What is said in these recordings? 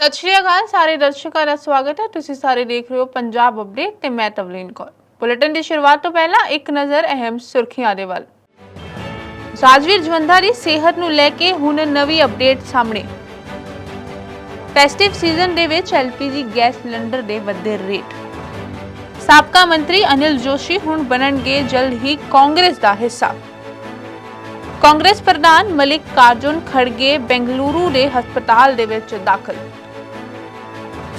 ਸਤਿ ਸ਼੍ਰੀ ਅਕਾਲ, ਸਾਰੇ ਦਰਸ਼ਕਾਂ ਦਾ ਸਵਾਗਤ ਹੈ। ਤੁਸੀਂ ਸਾਰੇ ਦੇਖ ਰਹੇ ਹੋ ਪੰਜਾਬ ਅਪਡੇਟ ਤੇ ਮੈਂ ਤਵਲੀਨ ਕੌਰ। ਬੁਲੇਟਿਨ ਦੀ ਸ਼ੁਰੂਆਤ ਤੋਂ ਪਹਿਲਾਂ ਇੱਕ ਨਜ਼ਰ ਅਹਿਮ ਸੁਰਖੀਆਂ ਦੇ ਵੱਲ। ਰਾਜਵੀਰ ਜਵੰਦਾ ਦੀ ਸਿਹਤ ਨੂੰ ਲੈ ਕੇ ਹੁਣ ਨਵੀਂ ਅਪਡੇਟ ਸਾਹਮਣੇ। ਫੈਸਟਿਵ ਸੀਜ਼ਨ ਦੇ ਵਿੱਚ ਐਲਪੀਜੀ ਗੈਸ ਸਿਲੰਡਰ ਦੇ ਵੱਧੇ ਰੇਟ। ਸਾਬਕਾ ਮੰਤਰੀ ਅਨਿਲ ਜੋਸ਼ੀ ਹੁਣ ਬਣਨਗੇ ਜਲਦ ਹੀ ਕਾਂਗਰਸ ਦਾ ਹਿੱਸਾ। ਕਾਂਗਰਸ ਪ੍ਰਧਾਨ ਮਲਿਕ ਕਾਰਜੁਨ ਖੜਗੇ ਬੈਂਗਲੁਰੂ ਦੇ ਹਸਪਤਾਲ ਦੇ ਵਿੱਚ ਦਾਖਲ।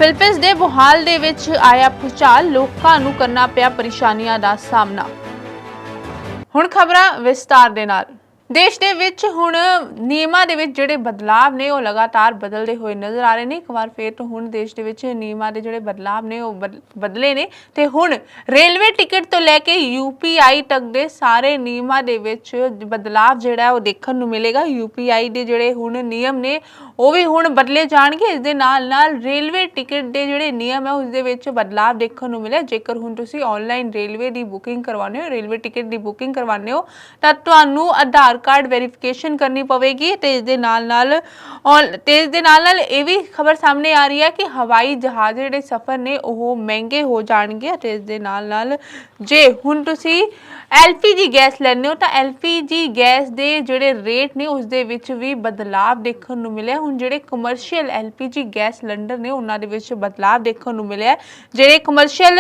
ਫਿਲਪਿੰਸ ਦੇ ਬੁਹਾਲ ਦੇ ਵਿੱਚ ਆਇਆ ਭੂਚਾਲ ਲੋਕਾਂ ਨੂੰ ਕਰਨਾ ਪਿਆ ਪਰੇਸ਼ਾਨੀਆਂ ਦਾ ਸਾਹਮਣਾ। ਹੁਣ ਖਬਰਾਂ ਵਿਸਤਾਰ ਦੇ ਨਾਲ। ਦੇਸ਼ ਦੇ ਵਿੱਚ ਹੁਣ ਨਿਯਮਾਂ ਦੇ ਵਿੱਚ ਜਿਹੜੇ ਬਦਲਾਵ ਨੇ, ਉਹ ਲਗਾਤਾਰ ਬਦਲਦੇ ਹੋਏ ਨਜ਼ਰ ਆ ਰਹੇ ਨੇ। ਇੱਕ ਵਾਰ ਫੇਰ ਤੋਂ ਹੁਣ ਦੇਸ਼ ਦੇ ਵਿੱਚ ਨਿਯਮਾਂ ਦੇ ਜਿਹੜੇ ਬਦਲਾਵ ਨੇ, ਉਹ ਬਦ- ਬਦਲੇ ਨੇ। ਤੇ ਹੁਣ ਰੇਲਵੇ ਟਿਕਟ ਤੋਂ ਲੈ ਕੇ ਯੂਪੀਆਈ ਤੱਕ ਦੇ ਸਾਰੇ ਨਿਯਮਾਂ ਦੇ ਵਿੱਚ ਬਦਲਾਵ ਜਿਹੜਾ ਉਹ ਦੇਖਣ ਨੂੰ ਮਿਲੇਗਾ। ਯੂਪੀਆਈ ਦੇ ਜਿਹੜੇ ਹੁਣ ਨਿਯਮ ਨੇ, ਉਹ ਵੀ ਹੁਣ ਬਦਲੇ ਜਾਣਗੇ। ਇਸ ਦੇ ਨਾਲ ਨਾਲ ਰੇਲਵੇ ਟਿਕਟ ਦੇ ਜਿਹੜੇ ਨਿਯਮ ਹੈ, ਉਸ ਦੇ ਵਿੱਚ ਬਦਲਾਵ ਦੇਖਣ ਨੂੰ ਮਿਲਿਆ। ਜੇਕਰ ਹੁਣ ਤੁਸੀਂ ਆਨਲਾਈਨ ਰੇਲਵੇ ਦੀ ਬੁਕਿੰਗ ਕਰਵਾਉਂਦੇ ਹੋ, ਰੇਲਵੇ ਟਿਕਟ ਦੀ ਬੁਕਿੰਗ ਕਰਵਾਉਂਦੇ ਹੋ, ਤਾਂ ਤੁਹਾਨੂੰ ਆਧਾਰ ਕਾਰਡ ਵੈਰੀਫਿਕੇਸ਼ਨ ਕਰਨੀ ਪਵੇਗੀ ਤੇ ਇਸ ਦੇ ਨਾਲ ਨਾਲ ਤੇ ਇਸ ਦੇ ਨਾਲ ਨਾਲ ਇਹ ਵੀ ਖਬਰ ਸਾਹਮਣੇ ਆ ਰਹੀ ਹੈ ਕਿ ਹਵਾਈ ਜਹਾਜ਼ ਜਿਹੜੇ ਸਫ਼ਰ ਨੇ ਉਹ ਮਹਿੰਗੇ ਹੋ ਜਾਣਗੇ ਤੇ ਇਸ ਦੇ ਨਾਲ ਨਾਲ ਜੇ ਹੁਣ ਤੁਸੀਂ ਐਲਪੀਜੀ ਗੈਸ ਲੈਂਦੇ ਹੋ ਤਾਂ ਐਲਪੀਜੀ ਗੈਸ ਦੇ ਜਿਹੜੇ ਰੇਟ ਨੇ ਉਸ ਦੇ ਵਿੱਚ ਵੀ ਬਦਲਾਵ ਦੇਖਣ ਨੂੰ ਮਿਲਿਆ। ਹੁਣ ਜਿਹੜੇ ਕਮਰਸ਼ੀਅਲ ਐਲਪੀਜੀ ਗੈਸ ਸਿਲੰਡਰ ਨੇ ਉਹਨਾਂ ਦੇ ਵਿੱਚ ਬਦਲਾਵ ਦੇਖਣ ਨੂੰ ਮਿਲਿਆ। ਜਿਹੜੇ ਕਮਰਸ਼ੀਅਲ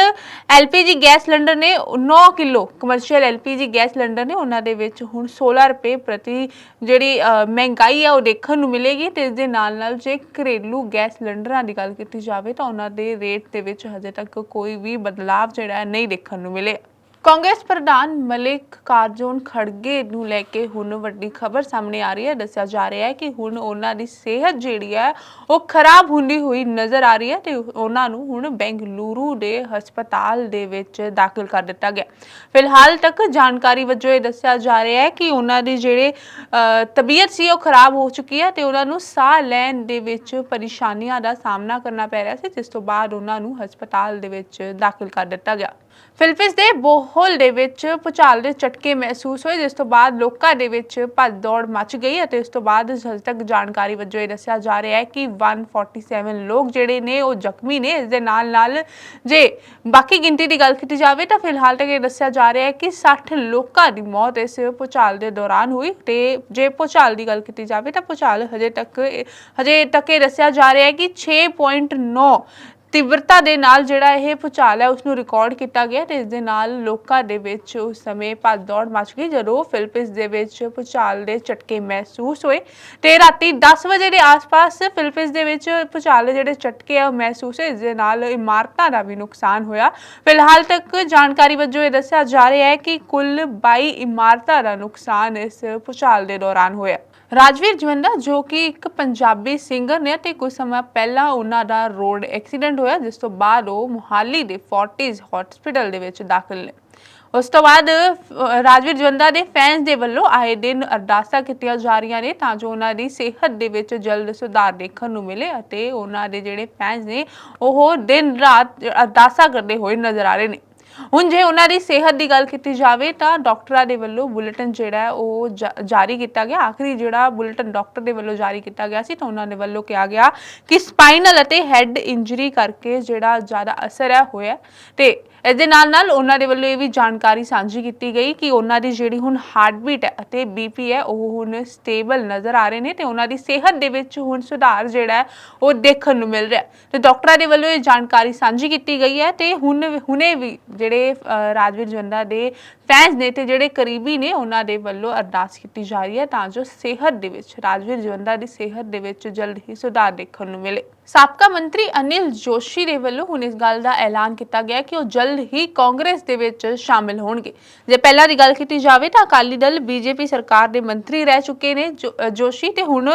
ਐਲਪੀਜੀ ਗੈਸ ਸਿਲੰਡਰ ਨੇ 9 kilo commercial LPG gas cylinder ਨੇ, ਉਹਨਾਂ ਦੇ ਵਿੱਚ ਹੁਣ 16 ਰੁਪਏ ਪ੍ਰਤੀ ਜਿਹੜੀ ਅ, ਮਹਿੰਗਾਈ ਆ ਉਹ ਦੇਖਣ ਨੂੰ ਮਿਲੇਗੀ ਤੇ ਇਸ ਦੇ ਨਾਲ ਨਾਲ ਜੇ ਘਰੇਲੂ ਗੈਸ ਸਿਲੰਡਰਾਂ ਦੀ ਗੱਲ ਕੀਤੀ ਜਾਵੇ ਤਾਂ ਉਹਨਾਂ ਦੇ ਰੇਟ ਦੇ ਵਿੱਚ ਹਜੇ ਤੱਕ ਕੋਈ ਵੀ ਬਦਲਾਵ ਜਿਹੜਾ ਹੈ ਨਹੀਂ ਦੇਖਣ ਨੂੰ ਮਿਲੇ ਕਾਂਗਰਸ ਪ੍ਰਧਾਨ ਮਲਿਕ ਕਾਰਜੋਨ ਖੜਗੇ ਨੂੰ ਲੈ ਕੇ ਹੁਣ ਵੱਡੀ ਖਬਰ ਸਾਹਮਣੇ ਆ ਰਹੀ ਹੈ। ਦੱਸਿਆ ਜਾ ਰਿਹਾ ਹੈ ਕਿ ਹੁਣ ਉਹਨਾਂ ਦੀ ਸਿਹਤ ਜਿਹੜੀ ਹੈ, ਉਹ ਖਰਾਬ ਹੁੰਦੀ ਹੋਈ ਨਜ਼ਰ ਆ ਰਹੀ ਹੈ ਤੇ ਉਹਨਾਂ ਨੂੰ ਹੁਣ ਬੈਂਗਲੁਰੂ ਦੇ ਹਸਪਤਾਲ ਦੇ ਵਿੱਚ ਦਾਖਲ ਕਰ ਦਿੱਤਾ ਗਿਆ। ਫਿਲਹਾਲ ਤੱਕ ਜਾਣਕਾਰੀ ਵਜੋਂ ਇਹ ਦੱਸਿਆ ਜਾ ਰਿਹਾ ਹੈ ਕਿ ਉਹਨਾਂ ਦੀ ਜਿਹੜੇ ਤਬੀਅਤ ਸੀ, ਉਹ ਖਰਾਬ ਹੋ ਚੁੱਕੀ ਹੈ ਤੇ ਉਹਨਾਂ ਨੂੰ ਸਾਹ ਲੈਣ ਦੇ ਵਿੱਚ ਪਰੇਸ਼ਾਨੀਆਂ ਦਾ ਸਾਹਮਣਾ ਕਰਨਾ ਪੈ ਰਿਹਾ ਸੀ, ਜਿਸ ਤੋਂ ਬਾਅਦ ਉਹਨਾਂ ਨੂੰ ਹਸਪਤਾਲ ਦੇ ਵਿੱਚ ਦਾਖਲ ਕਰ ਦਿੱਤਾ ਗਿਆ। ਫਿਲਪਿਸ ਦੇ ਬੋਹਲ ਦੇ ਵਿੱਚ ਭੁਚਾਲ ਦੇ ਝਟਕੇ ਮਹਿਸੂਸ ਹੋਏ, ਜਿਸ ਤੋਂ ਬਾਅਦ ਲੋਕਾਂ ਦੇ ਵਿੱਚ ਭੱਜ ਦੌੜ ਮਚ ਗਈ ਅਤੇ ਇਸ ਤੋਂ ਬਾਅਦ ਹਜੇ ਤੱਕ ਜਾਣਕਾਰੀ ਵਜੋਂ ਇਹ ਦੱਸਿਆ ਜਾ ਰਿਹਾ ਹੈ ਕਿ 147 ਲੋਕ ਜਿਹੜੇ ਨੇ, ਉਹ ਜ਼ਖਮੀ ਨੇ। ਇਸ ਦੇ ਨਾਲ ਨਾਲ ਜੇ ਬਾਕੀ ਗਿਣਤੀ ਦੀ ਗੱਲ ਕੀਤੀ ਜਾਵੇ ਤਾਂ ਫਿਲਹਾਲ ਤੱਕ ਇਹ ਦੱਸਿਆ ਜਾ ਰਿਹਾ ਹੈ ਕਿ 60 ਲੋਕਾਂ ਦੀ ਮੌਤ ਇਸ ਭੁਚਾਲ ਦੇ ਦੌਰਾਨ ਹੋਈ। ਤੇ ਜੇ ਭੁਚਾਲ ਦੀ ਗੱਲ ਕੀਤੀ ਜਾਵੇ ਤਾਂ ਭੁਚਾਲ ਹਜੇ ਤੱਕ ਹਜੇ ਤੱਕ ਇਹ ਦੱਸਿਆ ਜਾ ਰਿਹਾ ਹੈ ਕਿ 6.9 ਤੀਬਰਤਾ ਦੇ ਨਾਲ ਜਿਹੜਾ ਇਹ ਭੁਚਾਲ ਹੈ ਉਸ ਨੂੰ ਰਿਕਾਰਡ ਕੀਤਾ ਗਿਆ ਤੇ ਇਸ ਦੇ ਨਾਲ ਲੋਕਾਂ ਦੇ ਵਿੱਚ ਉਸ ਸਮੇਂ ਭੱਜ ਦੌੜ ਮਚ ਗਈ, ਜਦੋਂ ਫਿਲਪਿੰਸ ਦੇ ਵਿੱਚ ਭੁਚਾਲ ਦੇ ਝਟਕੇ ਮਹਿਸੂਸ ਹੋਏ ਤੇ ਰਾਤੀ 10 ਵਜੇ ਦੇ ਆਸ-ਪਾਸ ਫਿਲਪਿੰਸ ਦੇ ਵਿੱਚ ਭੁਚਾਲ ਦੇ ਜਿਹੜੇ ਝਟਕੇ ਆ, ਉਹ ਮਹਿਸੂਸ ਹੋਏ, ਇਸ ਦੇ ਨਾਲ ਇਮਾਰਤਾਂ ਦਾ ਵੀ ਨੁਕਸਾਨ ਹੋਇਆ। ਫਿਲਹਾਲ ਤੱਕ ਜਾਣਕਾਰੀ ਵਜੋਂ ਇਹ ਦੱਸਿਆ ਜਾ ਰਿਹਾ ਹੈ ਕਿ ਕੁੱਲ 22 ਇਮਾਰਤਾਂ ਦਾ ਨੁਕਸਾਨ ਇਸ ਭੁਚਾਲ ਦੇ ਦੌਰਾਨ ਹੋਇਆ। ਰਾਜਵੀਰ ਜਵੰਦਾ ਜੋ ਕਿ ਇੱਕ ਪੰਜਾਬੀ ਸਿੰਗਰ ਨੇ ਤੇ ਕੁਝ ਸਮਾਂ ਪਹਿਲਾਂ ਉਹਨਾਂ ਦਾ ਰੋਡ ਐਕਸੀਡੈਂਟ ਹੋਇਆ, ਜਿਸ ਤੋਂ ਬਾਅਦ ਉਹ ਮੁਹਾਲੀ ਦੇ ਫੋਰਟਿਸ ਹਸਪੀਟਲ ਦੇ ਵਿੱਚ ਦਾਖਲ ਨੇ। ਉਸ ਤੋਂ ਬਾਅਦ ਰਾਜਵੀਰ ਜਵੰਦਾ ਦੇ ਫੈਨਸ ਦੇ ਵੱਲੋਂ ਆਏ ਦਿਨ ਅਰਦਾਸਾਂ ਕੀਤੀਆਂ ਜਾ ਰਹੀਆਂ ਨੇ ਤਾਂ ਜੋ ਉਹਨਾਂ ਦੀ ਸਿਹਤ ਦੇ ਵਿੱਚ ਜਲਦ ਸੁਧਾਰ ਦੇਖਣ ਨੂੰ ਮਿਲੇ ਅਤੇ ਉਹਨਾਂ ਦੇ ਜਿਹੜੇ ਫੈਨਸ ਨੇ, ਉਹ ਦਿਨ ਰਾਤ ਅਰਦਾਸਾਂ ਕਰਦੇ ਹੋਏ ਨਜ਼ਰ ਆ ਰਹੇ ਨੇ। ਹੁਣ ਜੇ ਉਹਨਾਂ ਦੀ ਸਿਹਤ ਦੀ ਗੱਲ ਕੀਤੀ ਜਾਵੇ ਤਾਂ ਡਾਕਟਰਾਂ ਦੇ ਵੱਲੋਂ ਬੁਲੇਟਿਨ ਜਿਹੜਾ ਹੈ ਉਹ ਜਾ- ਜਾਰੀ ਕੀਤਾ ਗਿਆ। ਆਖਰੀ ਜਿਹੜਾ ਬੁਲੇਟਿਨ ਡਾਕਟਰ ਦੇ ਵੱਲੋਂ ਜਾਰੀ ਕੀਤਾ ਗਿਆ ਸੀ ਤਾਂ ਉਹਨਾਂ ਦੇ ਵੱਲੋਂ ਕਿਹਾ ਗਿਆ ਕਿ ਸਪਾਈਨਲ ਅਤੇ ਹੈੱਡ ਇੰਜਰੀ ਕਰਕੇ ਜਿਹੜਾ ਜ਼ਿਆਦਾ ਅਸਰ ਹੈ, ਹੋਇਆ ਤੇ ਇਸ ਦੇ ਨਾਲ ਨਾਲ ਉਹਨਾਂ ਦੇ ਵੱਲੋਂ ਇਹ ਵੀ ਜਾਣਕਾਰੀ ਸਾਂਝੀ ਕੀਤੀ ਗਈ ਕਿ ਉਹਨਾਂ ਦੀ ਜਿਹੜੀ ਹੁਣ ਹਾਰਟਬੀਟ ਹੈ ਅਤੇ ਬੀਪੀ ਹੈ, ਉਹ ਹੁਣ ਸਟੇਬਲ ਨਜ਼ਰ ਆ ਰਹੇ ਨੇ ਤੇ ਉਹਨਾਂ ਦੀ ਸਿਹਤ ਦੇ ਵਿੱਚ ਹੁਣ ਸੁਧਾਰ ਜਿਹੜਾ ਹੈ, ਉਹ ਦੇਖਣ ਨੂੰ ਮਿਲ ਰਿਹਾ ਹੈ। ਤੇ ਡਾਕਟਰਾਂ ਦੇ ਵੱਲੋਂ ਇਹ ਜਾਣਕਾਰੀ ਸਾਂਝੀ ਕੀਤੀ ਗਈ ਹੈ ਤੇ ਹੁਣ ਹੁਣੇ ਵੀ ਜਿਹੜੇ ਰਾਜਵੀਰ ਜੰਦਾ ਦੇ ਫੈਨਸ ਨੇ ਤੇ ਜਿਹੜੇ ਕਰੀਬੀ ਨੇ ਉਹਨਾਂ ਦੇ ਵੱਲੋਂ ਅਰਦਾਸ ਕੀਤੀ ਜਾ ਰਹੀ ਹੈ ਤਾਂ ਜੋ ਸਿਹਤ ਦੇ ਵਿੱਚ, ਰਾਜਵੀਰ ਜਵੰਦਾ ਦੀ ਸਿਹਤ ਦੇ ਵਿੱਚ ਜਲਦ ਹੀ ਸੁਧਾਰ ਦੇਖਣ ਨੂੰ ਮਿਲੇ। ਸਾਬਕਾ ਮੰਤਰੀ ਅਨਿਲ ਜੋਸ਼ੀ ਦੇ ਵੱਲੋਂ ਹੁਣ ਇਸ ਗੱਲ ਦਾ ਐਲਾਨ ਕੀਤਾ ਗਿਆ ਕਿ ਉਹ ਜਲਦ ਹੀ ਕਾਂਗਰਸ ਦੇ ਵਿੱਚ ਸ਼ਾਮਿਲ ਹੋਣਗੇ। ਜੇ ਪਹਿਲਾਂ ਦੀ ਗੱਲ ਕੀਤੀ ਜਾਵੇ ਤਾਂ ਅਕਾਲੀ ਦਲ ਬੀਜੇਪੀ ਸਰਕਾਰ ਦੇ ਮੰਤਰੀ ਰਹਿ ਚੁੱਕੇ ਨੇ ਜੋਸ਼ੀ ਤੇ ਹੁਣ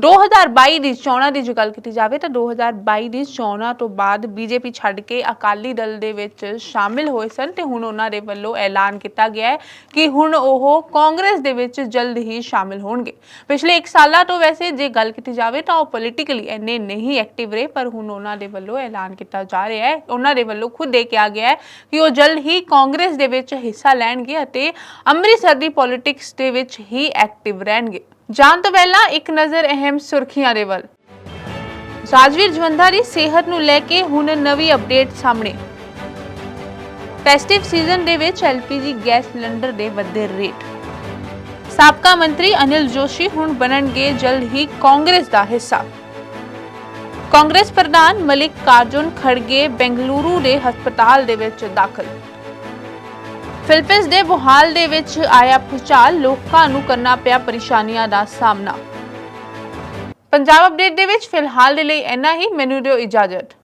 2022 ਦੀ ਚੋਣਾਂ ਦੀ ਜੇ ਗੱਲ ਕੀਤੀ ਜਾਵੇ ਤਾਂ 2022 ਦੀ ਚੋਣਾਂ ਤੋਂ ਬਾਅਦ ਬੀਜੇਪੀ ਛੱਡ ਕੇ ਅਕਾਲੀ ਦਲ ਦੇ ਵਿੱਚ ਸ਼ਾਮਿਲ ਹੋਏ ਸਨ ਤੇ ਹੁਣ ਉਹਨਾਂ ਦੇ ਵੱਲੋਂ ਐਲਾਨ ਕੀਤਾ ਗਿਆ ਹੈ ਕਿ ਹੁਣ ਉਹ ਕਾਂਗਰਸ ਦੇ ਵਿੱਚ ਜਲਦ ਹੀ ਸ਼ਾਮਿਲ ਹੋਣਗੇ। ਪਿਛਲੇ 1 ਸਾਲਾਂ ਤੋਂ ਵੈਸੇ ਜੇ ਗੱਲ ਕੀਤੀ ਜਾਵੇ ਤਾਂ ਉਹ ਪੋਲੀਟੀਕਲੀ ਇੰਨੇ ਨਹੀਂ ਐਕਟਿਵ ਰਹੇ, ਪਰ ਹੁਣ ਉਹਨਾਂ ਦੇ ਵੱਲੋਂ ਐਲਾਨ ਕੀਤਾ ਜਾ ਰਿਹਾ ਹੈ। ਉਹਨਾਂ ਦੇ ਵੱਲੋਂ ਖੁਦ ਇਹ ਕਿਹਾ ਗਿਆ ਹੈ ਕਿ ਉਹ ਜਲਦ ਹੀ ਕਾਂਗਰਸ ਦੇ ਵਿੱਚ ਹਿੱਸਾ ਲੈਣਗੇ ਅਤੇ ਅੰਮ੍ਰਿਤਸਰ ਦੀ ਪੋਲਿਟਿਕਸ ਦੇ ਵਿੱਚ ਹੀ ਐਕਟਿਵ ਰਹਿਣਗੇ। ਜਾਣ ਤੋਂ ਪਹਿਲਾਂ ਇੱਕ ਨਜ਼ਰ ਅਹਿਮ ਸੁਰਖੀਆਂ ਦੇ ਵੱਲ। ਰਾਜਵੀਰ ਜਵੰਦਾ ਦੀ ਸਿਹਤ ਨੂੰ ਲੈ ਕੇ ਹੁਣ ਨਵੀਂ ਅਪਡੇਟ ਸਾਹਮਣੇ। ਫੈਸਟਿਵ ਸੀਜ਼ਨ ਦੇ ਵਿੱਚ ਐਲਪੀਜੀ ਗੈਸ ਸਿਲੰਡਰ ਦੇ ਵੱਧੇ ਰੇਟ ਸਾਬਕਾ ਮੰਤਰੀ ਅਨਿਲ ਜੋਸ਼ੀ ਹੁਣ ਬਣਨਗੇ ਜਲਦ ਹੀ ਕਾਂਗਰਸ ਦਾ ਹਿੱਸਾ। ਕਾਂਗਰਸ ਪ੍ਰਧਾਨ ਮਲਿਕ ਕਾਰਜੁਨ ਖੜਗੇ ਬੈਂਗਲੁਰੂ ਦੇ ਹਸਪਤਾਲ ਦੇ ਵਿੱਚ ਦਾਖਲ। ਫਿਲਪਿੰਸ ਦੇ ਬੁਹਾਲ ਦੇ ਵਿੱਚ ਆਇਆ ਭੂਚਾਲ ਲੋਕਾਂ ਨੂੰ ਕਰਨਾ ਪਿਆ ਪਰੇਸ਼ਾਨੀਆਂ ਦਾ ਸਾਹਮਣਾ। ਪੰਜਾਬ ਅਪਡੇਟ ਦੇ ਵਿੱਚ ਫਿਲਹਾਲ ਦੇ ਲਈ ਇੰਨਾ ਹੀ, ਮੈਨੂੰ ਦਿਓ ਇਜਾਜ਼ਤ।